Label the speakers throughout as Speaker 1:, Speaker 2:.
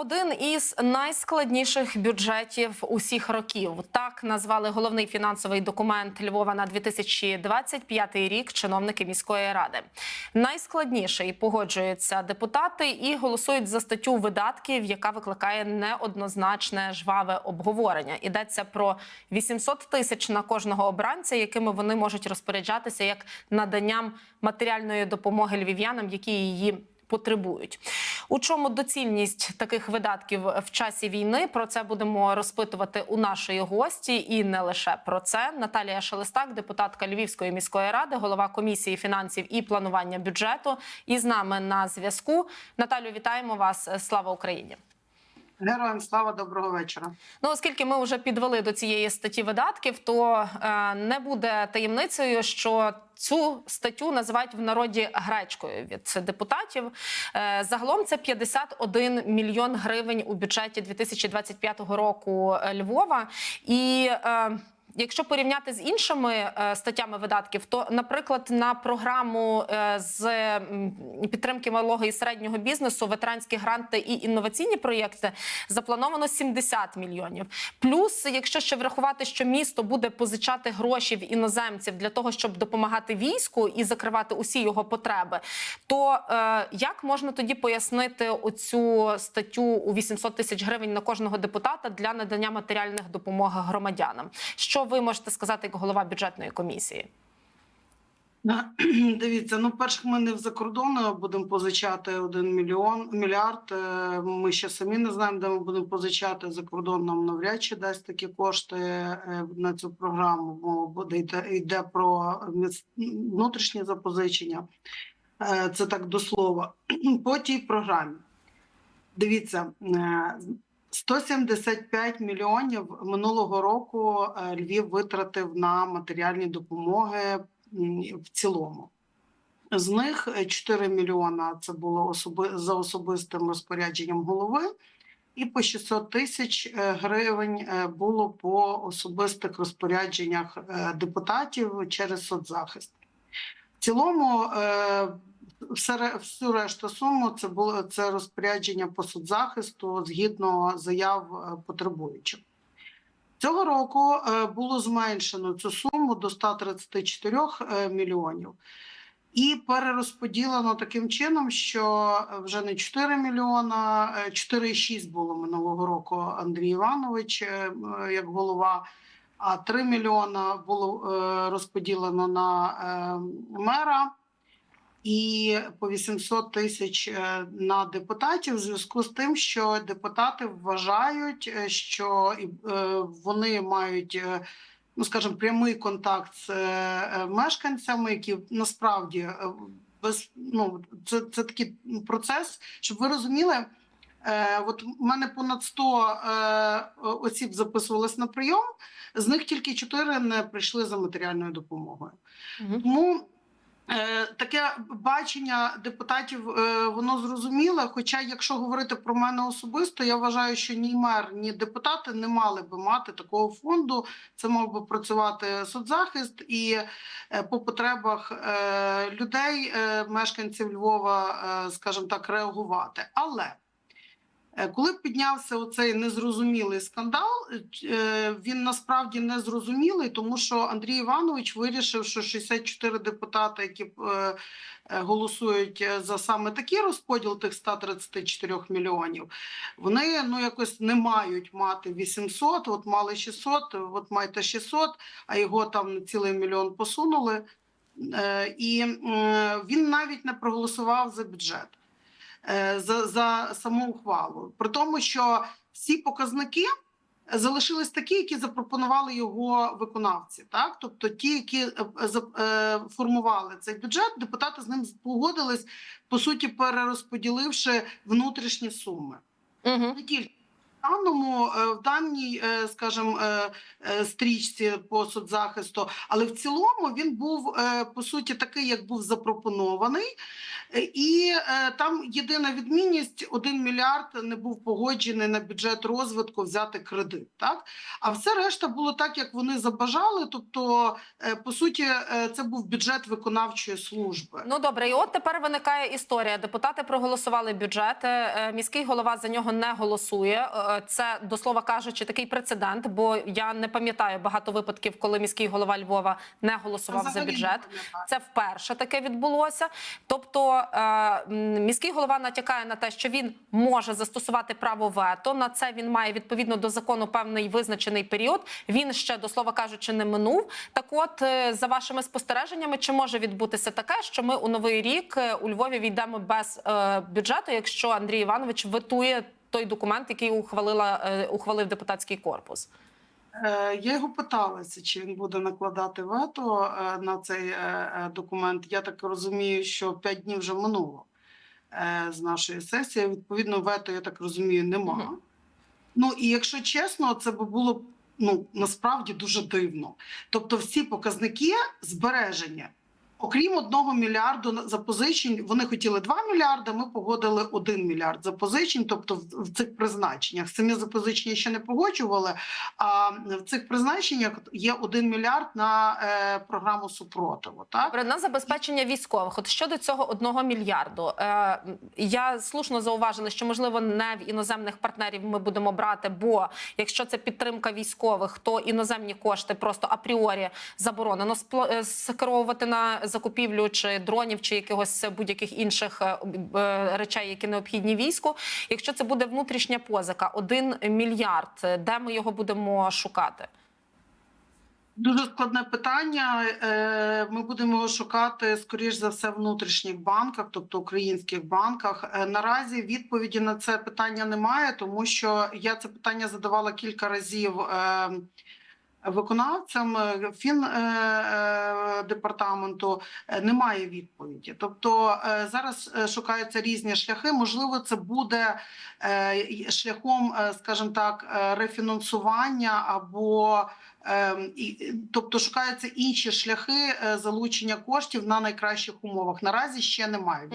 Speaker 1: Один із найскладніших бюджетів усіх років так назвали головний фінансовий документ Львова на 2025 рік. Чиновники міської ради найскладніший погоджуються депутати і голосують за статтю видатків, яка викликає неоднозначне жваве обговорення. Йдеться про 800 тисяч на кожного обранця, якими вони можуть розпоряджатися як наданням матеріальної допомоги львів'янам, які її потребують. У чому доцільність таких видатків в часі війни? Про це будемо розпитувати у нашої гості, і не лише про це. Наталія Шелестак, депутатка Львівської міської ради, голова комісії фінансів і планування бюджету. І з нами на зв'язку. Наталю, вітаємо вас. Слава Україні!
Speaker 2: Героям слава доброго вечора.
Speaker 1: Ну, оскільки ми вже підвели до цієї статті видатків, то е, не буде таємницею, що цю статтю називають в народі гречкою від депутатів. Е, загалом це 51 мільйон гривень у бюджеті 2025 року Львова і. Е, Якщо порівняти з іншими е, статтями видатків, то, наприклад, на програму е, з підтримки малого і середнього бізнесу, ветеранські гранти і інноваційні проєкти заплановано 70 мільйонів. Плюс, якщо ще врахувати, що місто буде позичати гроші в іноземців для того, щоб допомагати війську і закривати усі його потреби, то е, як можна тоді пояснити оцю статтю у 800 тисяч гривень на кожного депутата для надання матеріальних допомог громадянам? Що ви можете сказати як голова бюджетної комісії?
Speaker 2: Дивіться, ну перш ми не в закордону будемо позичати один мільйон мільярд. Е, Ми ще самі не знаємо, де ми будемо позичати за кордон. Нам навряд чи дасть такі кошти е, на цю програму. Мова буде йде, йде про внутрішні запозичення. Е, Це так до слова. По тій програмі. Дивіться, 175 мільйонів минулого року е, Львів витратив на матеріальні допомоги в цілому. З них е, 4 мільйона це було особи за особистим розпорядженням голови, і по 600 тисяч е, гривень е, було по особистих розпорядженнях е, депутатів через соцзахист. В цілому е, всю решту суму це було це розпорядження по соцзахисту згідно заяв е, потребуючих. Цього року е, було зменшено цю суму до 134 е, мільйонів і перерозподілено таким чином, що вже не 4 мільйона, е, 4,6 було минулого року Андрій Іванович як голова. А 3 мільйона було розподілено на мера і по 800 тисяч е, на депутатів в зв'язку з тим, що депутати вважають, е, що е, вони мають. Ну, скажімо, прямий контакт з мешканцями, які насправді без ну це, це такий процес, щоб ви розуміли. Е, от у мене понад 100 е, осіб записувалось на прийом, з них тільки 4 не прийшли за матеріальною допомогою. Тому е, таке бачення депутатів е, воно зрозуміле. Хоча, якщо говорити про мене особисто, я вважаю, що ні мер, ні депутати не мали би мати такого фонду. Це мав би працювати соцзахист і е, по потребах е, людей, е, мешканців Львова, е, скажімо так, реагувати. Але Е, Коли піднявся оцей незрозумілий скандал, е, він насправді незрозумілий, тому що Андрій Іванович вирішив, що 64 депутати, які е, е, голосують е, за саме такий розподіл тих 134 мільйонів, вони ну якось не мають мати 800, от мали 600, от маєте 600, а його там цілий мільйон посунули. Е, І він навіть не проголосував за бюджет е, за, за саму ухвалу. При тому, що всі показники залишились такі, які запропонували його виконавці. Так, тобто ті, які е, е, формували цей бюджет, депутати з ним погодились, по суті, перерозподіливши внутрішні суми.
Speaker 1: Угу.
Speaker 2: Не тільки даному е, в даній, е, скажімо, е, стрічці по соцзахисту, але в цілому він був по суті такий, як був запропонований. І там єдина відмінність: 1 мільярд не був погоджений на бюджет розвитку взяти кредит. Так а все решта було так, як вони забажали. Тобто, по суті, це був бюджет виконавчої служби.
Speaker 1: Ну добре, і от тепер виникає історія. Депутати проголосували бюджет. Міський голова за нього не голосує. Е, Це до слова кажучи, такий прецедент. Бо я не пам'ятаю багато випадків, коли міський голова Львова не голосував за
Speaker 2: Взагалі не
Speaker 1: бюджет. Це вперше таке відбулося. Тобто е, міський голова натякає на те, що він може застосувати право вето. На це він має відповідно до закону певний визначений період. Він ще до слова кажучи не минув. Так, от е, за вашими спостереженнями, чи може відбутися таке, що ми у новий рік у Львові війдемо без бюджету, якщо Андрій Іванович ветує той документ, який ухвалила е, ухвалив депутатський корпус?
Speaker 2: Е, Я його питалася, чи він буде накладати вето е, на цей документ. Я так розумію, що 5 днів вже минуло з нашої сесії. Відповідно, вето, я так розумію, нема.
Speaker 1: Мгм.
Speaker 2: Ну і якщо чесно, це би було ну насправді дуже дивно. Тобто, всі показники збереження. Окрім одного мільярду запозичень, вони хотіли 2 мільярди. Ми погодили 1 мільярд запозичень. Тобто, в, цих призначеннях самі запозичення ще не погоджували. А в цих призначеннях є 1 мільярд на е, програму супротиву. Так
Speaker 1: на забезпечення військових. От щодо цього одного мільярду, е, я слушно зауважила, що можливо не в іноземних партнерів ми будемо брати, бо якщо це підтримка військових, то іноземні кошти просто апріорі заборонено е, скеровувати на закупівлю чи дронів, чи якихось будь-яких інших е, е, речей, які необхідні війську. Якщо це буде внутрішня позика, один мільярд, е, де ми його будемо шукати?
Speaker 2: Дуже складне питання. Е, Ми будемо його шукати скоріш за все внутрішніх банках, тобто українських банках. Е, Наразі відповіді на це питання немає, тому що я це питання задавала кілька разів. Виконавцям е, фін е, е, департаменту немає відповіді. Тобто зараз шукаються різні шляхи. Можливо, це буде шляхом, скажімо так, рефінансування або тобто шукаються інші шляхи е, залучення коштів на найкращих умовах. Наразі ще немає.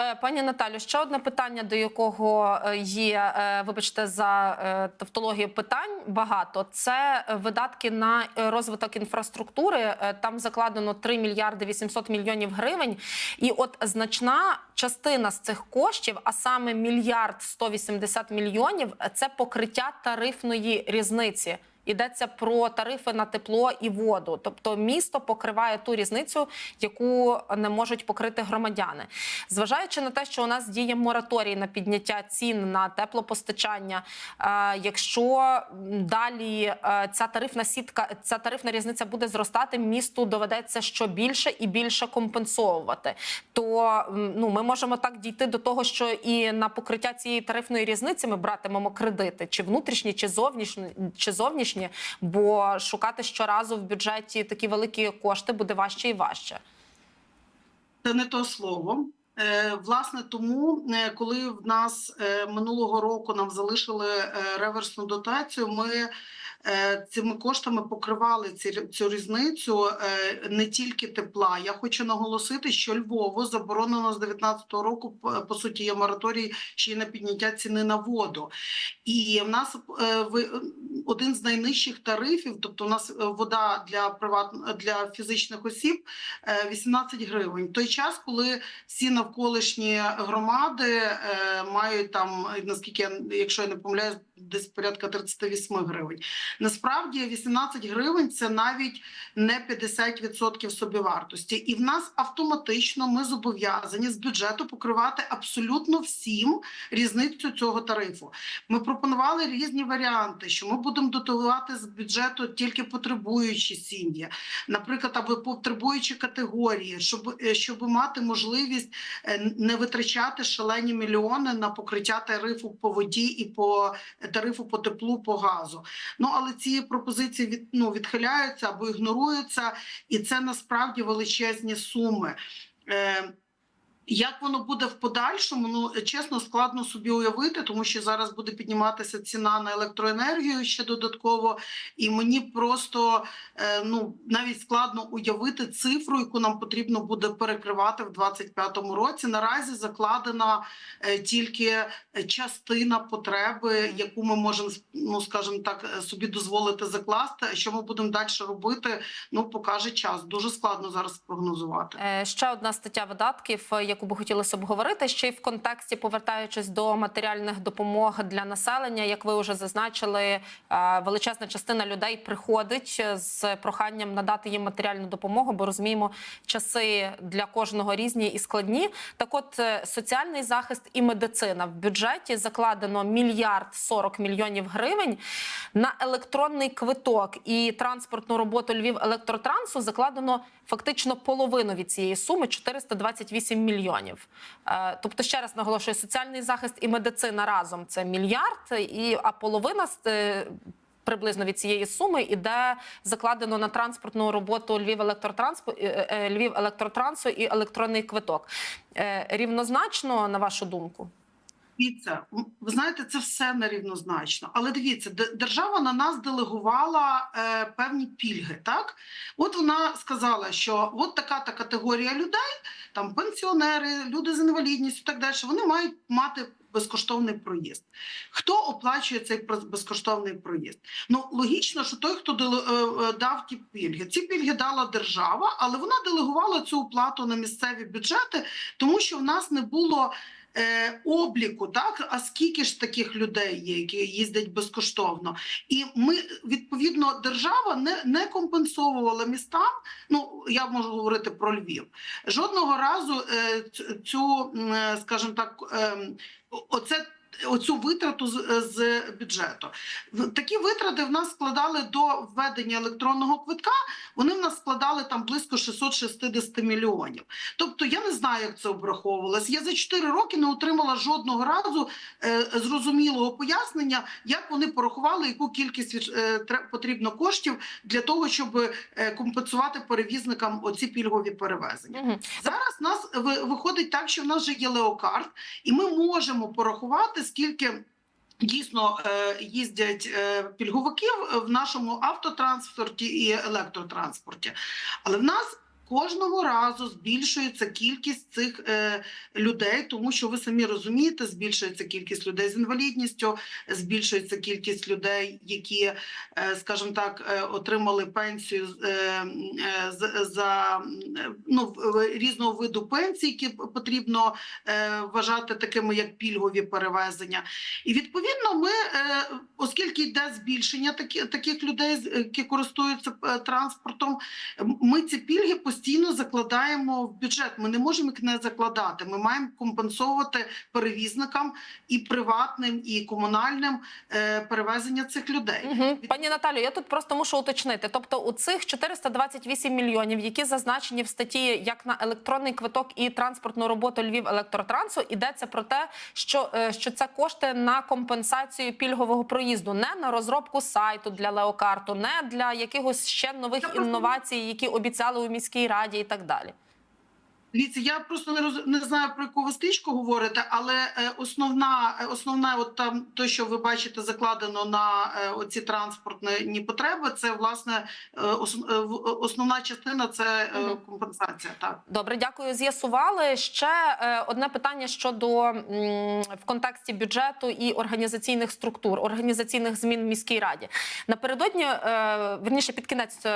Speaker 1: Е, Пані Наталю, ще одне питання, до якого е, є, е, вибачте, за е, тавтологію питань багато. Це е, видатки на е, розвиток інфраструктури. Е, Там закладено 3 мільярди 800 мільйонів гривень. І от значна частина з цих коштів, а саме мільярд 180 мільйонів, е, це покриття тарифної різниці. Йдеться про тарифи на тепло і воду. Тобто місто покриває ту різницю, яку не можуть покрити громадяни. Зважаючи на те, що у нас діє мораторій на підняття цін на теплопостачання, е, якщо далі е, ця тарифна сітка, ця тарифна різниця буде зростати, місту доведеться що більше і більше компенсовувати. То ну ми можемо так дійти до того, що і на покриття цієї тарифної різниці ми братимемо кредити, чи внутрішні, чи зовнішні, чи зовнішні, бо шукати щоразу в бюджеті такі великі кошти буде важче і важче.
Speaker 2: Це не то слово. Е, Власне, тому е, коли в нас е, минулого року нам залишили реверсну дотацію, ми цими коштами покривали цю різницю не тільки тепла. Я хочу наголосити, що Львову заборонено з 2019 року по- суті є мораторій ще й на підняття ціни на воду. І в нас один з найнижчих тарифів, тобто у нас е, вода для приват для фізичних осіб е, 18 гривень. В той час, коли всі навколишні громади е, мають там, наскільки я, якщо я не помиляюсь, десь порядка 38 гривень. Насправді 18 гривень це навіть не 50% собівартості. І в нас автоматично ми зобов'язані з бюджету покривати абсолютно всім різницю цього тарифу. Ми пропонували різні варіанти, що ми будемо дотувати з бюджету тільки потребуючі сім'ї, наприклад, або потребуючі категорії, щоб, е, щоб мати можливість е, не витрачати шалені мільйони на покриття тарифу по воді і по тарифу по теплу, по газу. Ну але ці пропозиції від, ну, відхиляються або ігноруються, і це насправді величезні суми. Е, Як воно буде в подальшому? Ну чесно, складно собі уявити, тому що зараз буде підніматися ціна на електроенергію ще додатково, і мені просто е, ну навіть складно уявити цифру, яку нам потрібно буде перекривати в 2025 році. Наразі закладена е, тільки частина потреби, яку ми можемо ну скажімо так е, собі дозволити закласти. А що ми будемо далі робити? Ну покаже час. Дуже складно зараз прогнозувати.
Speaker 1: Ще одна стаття видатків, е, яку би хотілося обговорити, ще й в контексті повертаючись до матеріальних допомог для населення. Як ви вже зазначили, е, величезна частина людей приходить е, з проханням надати їм матеріальну допомогу, бо розуміємо, часи для кожного різні і складні. Так, от е, соціальний захист і медицина в бюджеті закладено мільярд 40 мільйонів гривень на електронний квиток і транспортну роботу Львів електротрансу закладено фактично половину від цієї суми 428 мільйонів. Е, Тобто, ще раз наголошую, соціальний захист і медицина разом це мільярд, і а половина з- е, приблизно від цієї суми іде закладено на транспортну роботу Львів електротрансу, Львів електротрансу і електронний квиток. Е, Рівнозначно, на вашу думку?
Speaker 2: Дивіться, ви знаєте, це все нерівнозначно. Але дивіться, де- держава на нас делегувала е, певні пільги. Так, от вона сказала, що от така та категорія людей, там пенсіонери, люди з інвалідністю, так далі, вони мають мати. Безкоштовний проїзд. Хто оплачує цей безкоштовний проїзд? Ну логічно, що той, хто е, е, дав ті пільги, ці пільги дала держава, але вона делегувала цю оплату на місцеві бюджети, тому що в нас не було е, обліку, так а скільки ж таких людей є, які їздять безкоштовно, і ми відповідно держава не, не компенсовувала містам. Ну я можу говорити про Львів. Жодного разу е, цю, е, скажімо так, е, оце. Оцю витрату з, з бюджету такі витрати в нас складали до введення електронного квитка. Вони в нас складали там близько 660 мільйонів. Тобто я не знаю, як це обраховувалось. Я за 4 роки не отримала жодного разу е, зрозумілого пояснення, як вони порахували, яку кількість е, потрібно коштів для того, щоб е, компенсувати перевізникам оці пільгові перевезення.
Speaker 1: Мгм.
Speaker 2: Зараз нас ви- виходить так, що в нас вже є леокарт, і ми можемо порахувати, скільки. Дійсно е, їздять е, пільговиків в нашому автотранспорті і електротранспорті, але в нас кожного разу збільшується кількість цих е, людей, тому що ви самі розумієте, збільшується кількість людей з інвалідністю, збільшується кількість людей, які, е, скажімо так, е, отримали пенсію е, е, за ну різного виду пенсій, які потрібно е, вважати такими як пільгові перевезення. І відповідно, ми, е, оскільки йде збільшення такі, таких людей, які користуються е, транспортом, ми ці пільги постійно закладаємо в бюджет. Ми не можемо їх не закладати. Ми маємо компенсовувати перевізникам і приватним, і комунальним е, перевезення цих людей.
Speaker 1: Мгм. Пані Наталю, я тут просто мушу уточнити. Тобто, у цих 428 мільйонів, які зазначені в статті як на електронний квиток і транспортну роботу Львів електротрансу, йдеться про те, що, е, що це кошти на компенсацію пільгового проїзду, не на розробку сайту для леокарту, не для якихось ще нових інновацій, які обіцяли у міській раді, і так далі.
Speaker 2: Дивіться, я просто не роз... не знаю про ви стрічку говорите, але е, основна, е, основна, от там те, що ви бачите, закладено на е, оці транспортні потреби, це власне ос... основна частина це компенсація. Так.
Speaker 1: Добре, дякую. З'ясували ще одне питання щодо в контексті бюджету і організаційних структур, організаційних змін в міській раді. Напередодні, верніше під кінець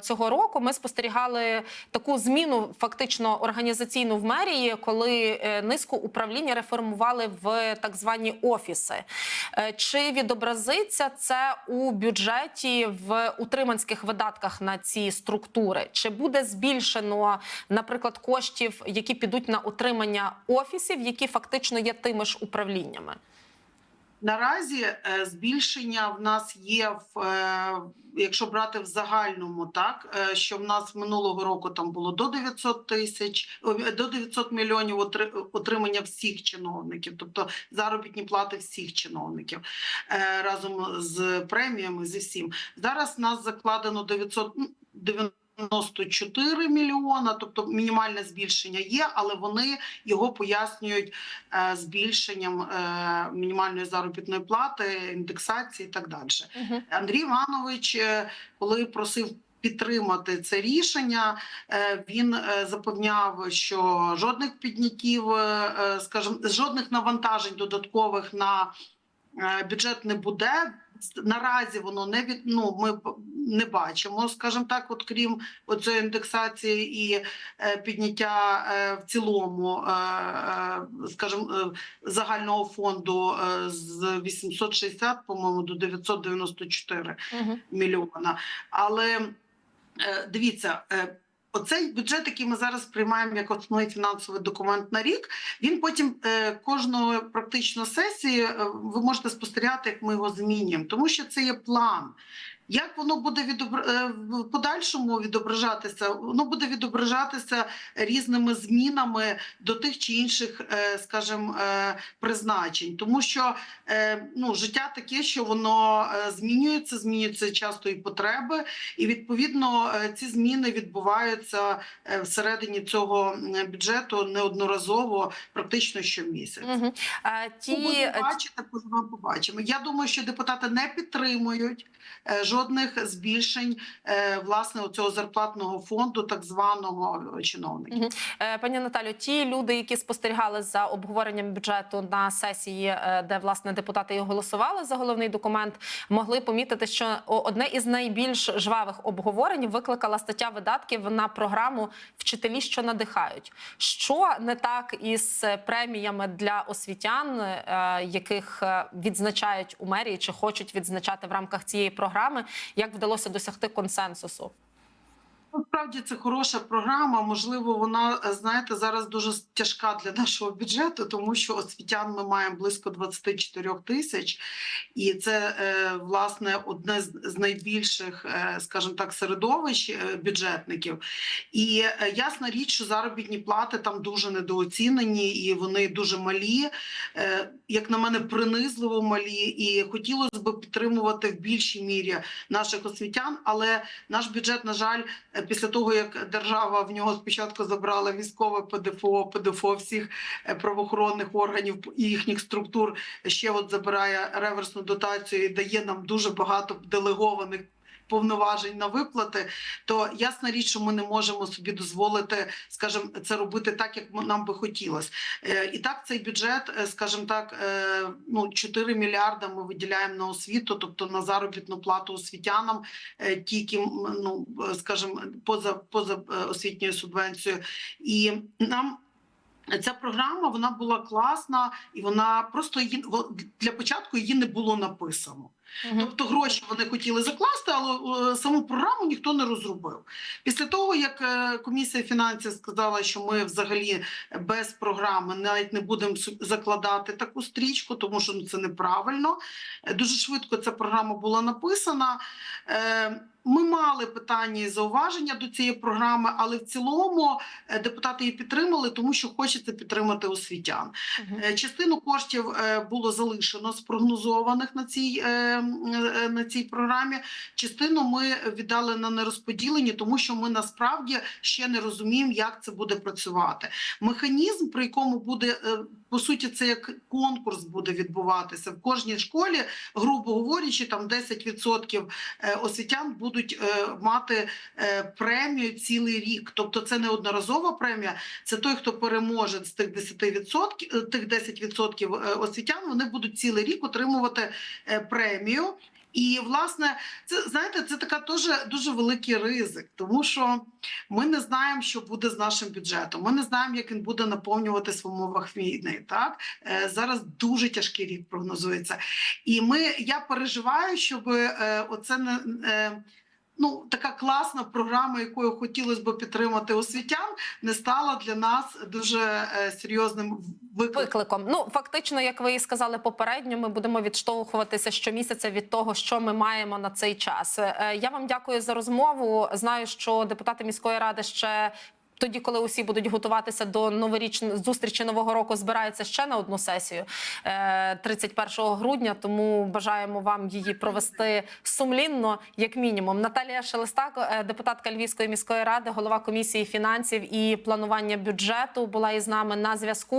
Speaker 1: цього року, ми спостерігали таку зміну, фактично організаційну в мерії, коли е, низку управління реформували в так звані офіси. Е, Чи відобразиться це у бюджеті в утриманських видатках на ці структури? Чи буде збільшено, наприклад, коштів, які підуть на утримання офісів, які фактично є тими ж управліннями?
Speaker 2: Наразі е, збільшення в нас є в е, якщо брати в загальному, так е, що в нас минулого року там було до 900 тисяч до 900 мільйонів отримання всіх чиновників, тобто заробітні плати всіх чиновників разом з преміями зі всім. Зараз нас закладено 900, ну, 90 94 мільйона, тобто мінімальне збільшення є, але вони його пояснюють е, збільшенням е, мінімальної заробітної плати, індексації і так далі.
Speaker 1: Мгм.
Speaker 2: Андрій Іванович, е, коли просив підтримати це рішення, він запевняв, що жодних підняттів, е, скажімо, жодних навантажень додаткових на бюджет не буде. Наразі воно не від ну ми не бачимо, скажімо так, от крім оцієї індексації і е, підняття е, в цілому, е, скажімо, е, загального фонду е, з 860, по-моєму, до 994
Speaker 1: Мгм.
Speaker 2: мільйона. Але е, дивіться. Оцей бюджет, який ми зараз приймаємо як основний фінансовий документ на рік, він потім е, кожної практично сесії е, ви можете спостерігати, як ми його змінюємо, тому що це є план. Як воно буде відобр... е, в подальшому відображатися? Воно буде відображатися різними змінами до тих чи інших, е, скажімо, е, призначень, тому що ну, життя таке, що воно змінюється, змінюються часто і потреби, і відповідно ці зміни відбуваються всередині цього бюджету неодноразово, практично щомісяця. Ну,
Speaker 1: Ті
Speaker 2: будемо побачимо. Я думаю, що депутати не підтримують е, жодних збільшень е, власне цього зарплатного фонду, так званого е, чиновників.
Speaker 1: Мгм. Е, Пані Наталю, ті люди, які спостерігали за обговоренням бюджету на сесії, де власне депутати і голосували за головний документ, могли помітити, що одне із найбільш жвавих обговорень викликала стаття видатків на програму Вчителі, що надихають. Що не так із преміями для освітян, яких відзначають у мерії чи хочуть відзначати в рамках цієї програми? Як вдалося досягти консенсусу?
Speaker 2: Насправді це хороша програма. Можливо, вона знаєте зараз дуже тяжка для нашого бюджету, тому що освітян ми маємо близько 24 тисяч, і це е, власне одне з найбільших, е, скажімо так, середовищ е, бюджетників. І ясна річ, що заробітні плати там дуже недооцінені і вони дуже малі, як на мене, принизливо малі. І хотілося б підтримувати в більшій мірі наших освітян, але наш бюджет, на жаль, після того як держава в нього спочатку забрала військове ПДФО, ПДФО всіх е, правоохоронних органів і їхніх структур, ще от забирає реверсну дотацію і дає нам дуже багато делегованих. Повноважень на виплати, то ясна річ, що ми не можемо собі дозволити, скажімо, це робити так, як нам би хотілося. Е, І так, цей бюджет, е, скажімо так, е, ну 4 мільярда ми виділяємо на освіту, тобто на заробітну плату освітянам, тільки ну скажімо, поза поза освітньою субвенцією, і нам. Ця програма вона була класна, і вона просто її для початку її не було написано.
Speaker 1: Мгм.
Speaker 2: Тобто гроші вони хотіли закласти, але е, саму програму ніхто не розробив. Після того, як е, комісія фінансів сказала, що ми взагалі без програми навіть не будемо закладати таку стрічку, тому що ну, це неправильно. е, Дуже швидко ця програма була написана. Ми мали питання і зауваження до цієї програми, але в цілому е, депутати її підтримали, тому що хочеться підтримати освітян. Е, Частину коштів е, було залишено спрогнозованих на цій, на цій програмі. Частину ми віддали на нерозподілені, тому що ми насправді ще не розуміємо, як це буде працювати. Механізм, при якому буде по суті, це як конкурс буде відбуватися в кожній школі, грубо говорячи, там 10% е, освітян будуть е, мати е, премію цілий рік. Тобто це не одноразова премія, це той, хто переможе з тих 10%, е, тих 10% е, освітян, вони будуть цілий рік отримувати премію. І власне, це знаєте, це така теж дуже великий ризик, тому що ми не знаємо, що буде з нашим бюджетом. Ми не знаємо, як він буде наповнюватись в умовах війни. Так Е, зараз дуже тяжкий рік прогнозується, і ми я переживаю, щоб е, оце не. Ну, така класна програма, якою хотілося б підтримати освітян, не стала для нас дуже е, серйозним викликом.
Speaker 1: викликом. Ну фактично, як ви і сказали попередньо, ми будемо відштовхуватися щомісяця від того, що ми маємо на цей час. Е, Я вам дякую за розмову. Знаю, що депутати міської ради ще. Тоді, коли усі будуть готуватися до новорічної зустрічі нового року, збирається ще на одну сесію е, 31 грудня. Тому бажаємо вам її провести сумлінно, як мінімум. Наталія Шелестак, е, депутатка Львівської міської ради, голова комісії фінансів і планування бюджету, була із нами на зв'язку.